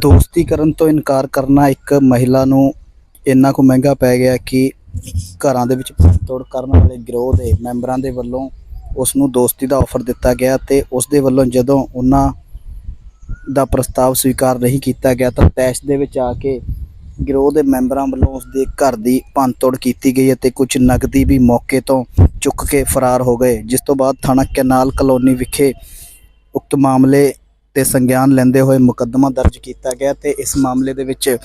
ਦੋਸਤੀ ਕਰਨ ਤੋਂ ਇਨਕਾਰ ਕਰਨਾ ਇੱਕ ਮਹਿਲਾ ਨੂੰ ਇੰਨਾ ਕੁ ਮਹਿੰਗਾ ਪੈ ਗਿਆ ਕਿ ਘਰਾਂ ਦੇ ਵਿੱਚ ਤੋੜ ਕਰਨ ਵਾਲੇ ਗਿਰੋਹ ਦੇ ਮੈਂਬਰਾਂ ਦੇ ਵੱਲੋਂ ਉਸ ਨੂੰ ਦੋਸਤੀ ਦਾ ਆਫਰ ਦਿੱਤਾ ਗਿਆ ਤੇ ਉਸ ਦੇ ਵੱਲੋਂ ਜਦੋਂ ਉਹਨਾਂ ਦਾ ਪ੍ਰਸਤਾਵ ਸਵੀਕਾਰ ਨਹੀਂ ਕੀਤਾ ਗਿਆ ਤਾਂ ਤੈਸ਼ ਦੇ ਵਿੱਚ ਆ ਕੇ ਗਿਰੋਹ ਦੇ ਮੈਂਬਰਾਂ ਵੱਲੋਂ ਉਸ ਦੇ ਘਰ ਦੀ ਭੰਨਤੋੜ ਕੀਤੀ ਗਈ ਅਤੇ ਕੁਝ ਨਗਦੀ ਵੀ ਮੌਕੇ ਤੋਂ ਚੁੱਕ ਕੇ ਫਰਾਰ ਹੋ ਗਏ, ਜਿਸ ਤੋਂ ਬਾਅਦ ਥਾਣਾ ਕੈਨਾਲ ਕਲੋਨੀ ਵਿਖੇ ਉਕਤ ਮਾਮਲੇ ਤੇ ਸੰਗਿਆਨ ਲੈਂਦੇ ਹੋਏ ਮੁਕੱਦਮਾ ਦਰਜ ਕੀਤਾ ਗਿਆ ਤੇ ਇਸ ਮਾਮਲੇ ਦੇ ਵਿੱਚ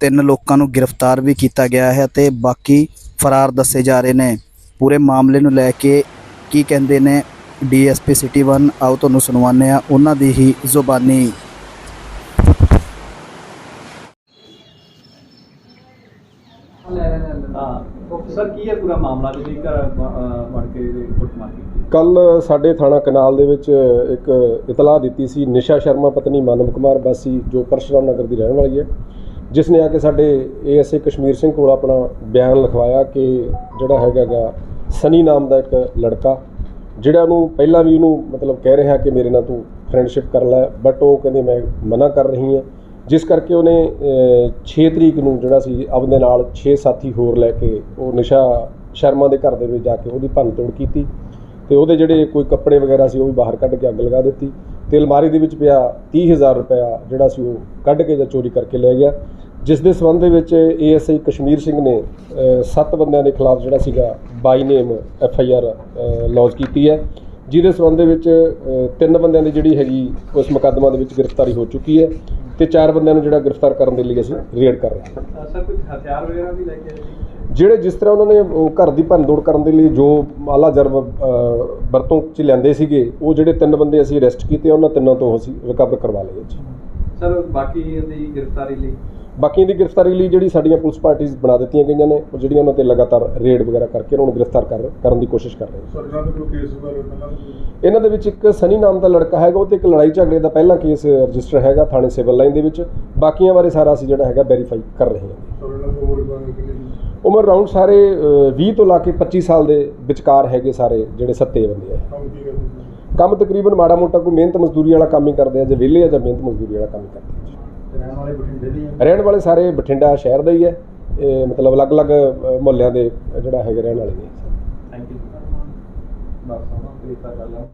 ਤਿੰਨ ਲੋਕਾਂ ਨੂੰ ਗ੍ਰਿਫਤਾਰ ਵੀ ਕੀਤਾ ਗਿਆ ਹੈ ਤੇ ਬਾਕੀ ਫਰਾਰ ਦੱਸੇ ਜਾ ਰਹੇ ਨੇ। ਪੂਰੇ ਮਾਮਲੇ ਨੂੰ ਲੈ ਕੇ ਕੀ ਕਹਿੰਦੇ ਨੇ ਡੀਐਸਪੀ ਸਿਟੀ 1 ਆਓ ਤੁਹਾਨੂੰ ਸੁਣਵਾਉਂਦੇ ਆ ਉਹਨਾਂ ਦੀ ਹੀ ਜ਼ੁਬਾਨੀ। ਸਰ ਕੀ ਹੈ ਪੂਰਾ ਮਾਮਲਾ ਜਿਹੜੀ ਘਰ ਅਹ, ਵੜ ਕੇ ਇਹਦੇ ਕੁੱਟਮਾਰ ਕੀਤੀ ਕੱਲ ਸਾਡੇ ਥਾਣਾ ਕਨਾਲ ਦੇ ਵਿੱਚ ਇੱਕ ਇਤਲਾਹ ਦਿੱਤੀ ਸੀ ਨਿਸ਼ਾ ਸ਼ਰਮਾ ਪਤਨੀ ਮਾਨਵ ਕੁਮਾਰ ਬਾਸੀ ਜੋ ਪਰਸ਼ਰਾਮ ਨਗਰ ਦੀ ਰਹਿਣ ਵਾਲੀ ਹੈ ਜਿਸ ਨੇ ਆ ਕੇ ਸਾਡੇ ਏਐਸਏ ਕਸ਼ਮੀਰ ਸਿੰਘ ਕੋਲ ਆਪਣਾ ਬਿਆਨ ਲਿਖਵਾਇਆ ਕਿ ਜਿਹੜਾ ਹੈਗਾ ਗਾ ਸਨੀ ਨਾਮ ਦਾ ਇੱਕ ਲੜਕਾ ਜਿਹੜਾ ਉਹਨੂੰ ਪਹਿਲਾਂ ਵੀ ਉਹਨੂੰ ਮਤਲਬ ਕਹਿ ਰਿਹਾ ਕਿ ਮੇਰੇ ਨਾਲ ਤੂੰ ਫਰੈਂਡਸ਼ਿਪ ਕਰ ਲੈ ਬਟ ਉਹ ਕਹਿੰਦੀ ਮੈਂ ਮਨਾ ਕਰ ਰਹੀ ਹਾਂ। ਜਿਸ ਕਰਕੇ ਉਹਨੇ ਅਹ, 6 ਤਰੀਕ ਨੂੰ ਜਿਹੜਾ ਸੀ ਆਪਦੇ ਨਾਲ 6 ਸਾਥੀ ਹੋਰ ਲੈ ਕੇ ਉਹ ਨਸ਼ਾ ਸ਼ਰਮਾ ਦੇ ਘਰ ਦੇ ਵਿੱਚ ਜਾ ਕੇ ਉਹਦੀ ਭੰਨ ਤੋੜ ਕੀਤੀ ਤੇ ਉਹਦੇ ਜਿਹੜੇ ਕੋਈ ਕੱਪੜੇ ਵਗੈਰਾ ਸੀ ਉਹ ਵੀ ਬਾਹਰ ਕੱਢ ਕੇ ਅੱਗ ਲਗਾ ਦਿੱਤੀ। ਤੇ ਅਲਮਾਰੀ ਦੇ ਵਿੱਚ ਪਿਆ 30000 ਰੁਪਇਆ ਜਿਹੜਾ ਸੀ ਉਹ ਕੱਢ ਕੇ ਜਾਂ ਚੋਰੀ ਕਰਕੇ ਲੈ ਗਿਆ। ਜਿਸ ਦੇ ਸਬੰਧ ਦੇ ਵਿੱਚ ਏਐਸਆਈ ਕਸ਼ਮੀਰ ਸਿੰਘ ਨੇ ਅ, ਸੱਤ ਬੰਦਿਆਂ ਦੇ ਖਿਲਾਫ ਜਿਹੜਾ ਸੀਗਾ by name F I R launch ਕੀਤੀ ਹੈ। ਜਿਹਦੇ ਸਬੰਧ ਦੇ ਵਿੱਚ ਤਿੰਨ ਬੰਦਿਆਂ ਦੀ ਜਿਹੜੀ ਹੈਗੀ ਉਸ ਮੁਕੱਦਮਾ ਦੇ ਵਿੱਚ ਗ੍ਰਿਫਤਾਰੀ ਹੋ ਚੁੱਕੀ ਹੈ। ਤੇ ਚਾਰ ਬੰਦਿਆਂ ਨੂੰ ਜਿਹੜਾ ਗ੍ਰਿਫਤਾਰ ਕਰਨ ਦੇ ਲਈ ਅਸੀਂ ਰੇਡ ਕਰ ਰਹੇ ਹਾਂ। ਸਰ ਕੁਝ ਹਥਿਆਰ ਵਗੈਰਾ ਵੀ ਲੈ ਕੇ ਆਏ ਜਿਹੜੇ ਜਿਸ ਤਰ੍ਹਾਂ ਉਹਨਾਂ ਨੇ ਉਹ ਘਰ ਦੀ ਭੰਨਤੋੜ ਕਰਨ ਦੇ ਲਈ ਜੋ ਆਲਾ ਜਰਬ ਵਰਤੋਂ ਚ ਲੈਂਦੇ ਸੀਗੇ ਉਹ ਜਿਹੜੇ ਤਿੰਨ ਬੰਦੇ ਅਸੀਂ ਅਰੈਸਟ ਕੀਤੇ ਉਹਨਾਂ ਤਿੰਨਾਂ ਤੋਂ ਅਸੀਂ ਰਿਕਵਰ ਕਰਵਾ ਲਏ ਜੀ। ਸਰ ਬਾਕੀ ਦੀ ਗ੍ਰਿਫਤਾਰੀ ਲਈ ਬਾਕੀਆਂ ਦੀ ਗ੍ਰਿਫਤਾਰੀ ਲਈ ਜਿਹੜੀ ਸਾਡੀਆਂ ਪੁਲਿਸ ਪਾਰਟੀਆਂ ਬਣਾ ਦਿੱਤੀਆਂ ਗਈਆਂ ਨੇ ਉਹ ਜਿਹੜੀਆਂ ਉਹਨਾਂ ਤੇ ਲਗਾਤਾਰ ਰੇਡ ਵਗੈਰਾ ਕਰਕੇ ਉਹਨਾਂ ਨੂੰ ਗ੍ਰਿਫਤਾਰ ਕਰ ਕਰਨ ਦੀ ਕੋਸ਼ਿਸ਼ ਕਰ ਰਹੇ ਸਾਡੇ ਨਾਲ ਤਾਂ ਕੋਈ ਕੇਸ ਵਗੈਰਾ ਇਹਨਾਂ ਦੇ ਵਿੱਚ ਇੱਕ ਸਨੀ ਨਾਮ ਦਾ ਲੜਕਾ ਹੈਗਾ ਉਹ ਤੇ ਇੱਕ ਲੜਾਈ ਝਗੜੇ ਦਾ ਪਹਿਲਾ ਕੇਸ ਰਜਿਸਟਰ ਹੈਗਾ ਥਾਣੇ ਸਿਵਲ ਲਾਈਨ ਦੇ ਵਿੱਚ। ਬਾਕੀਆਂ ਬਾਰੇ ਸਾਰਾ ਅਸੀਂ ਜਿਹੜਾ ਹੈਗਾ ਵੈਰੀਫਾਈ ਕਰ ਰਹੇ ਹਾਂ। ਉਮਰ ਰਾਉਂਡ ਸਾਰੇ ਅ, 20 ਤੋਂ ਲਾ ਕੇ 25 ਸਾਲ ਦੇ ਵਿਚਕਾਰ ਹੈਗੇ ਸਾਰੇ ਜਿਹੜੇ ਸੱਤੇ ਬੰਦੇ ਆ। ਕੰਮ ਤਕਰੀਬਨ ਮਾੜਾ ਮੋਟਾ ਕੋਈ ਮਿਹਨਤ ਮਜ਼ਦੂਰੀ ਵਾਲਾ ਕੰਮ ਹੀ ਕਰਦੇ ਆ ਜੇ ਵਿਹਲੇ ਆ ਜਾਂ ਮਿਹਨਤ ਮਜ਼ਦੂਰੀ ਵਾਲਾ ਕੰਮ ਹੀ ਕਰਦੇ ਆ। ਰਹਿਣ ਵਾਲੇ ਬਠਿੰਡੇ ਦੀ ਰਹਿਣ ਵਾਲੇ ਸਾਰੇ ਬਠਿੰਡਾ ਸ਼ਹਿਰ ਦਾ ਹੀ ਹੈ ਇਹ ਮਤਲਬ ਅਲੱਗ-ਅਲੱਗ ਮੁਹੱਲਿਆਂ ਦੇ ਜਿਹੜਾ ਹੈਗੇ ਰਹਿਣ ਵਾਲੇ ਨੇ। ਥੈਂਕ ਯੂ ਬਸ ਹੁਣ ਕਲੀਅਰ ਕਰ ਲਾਂ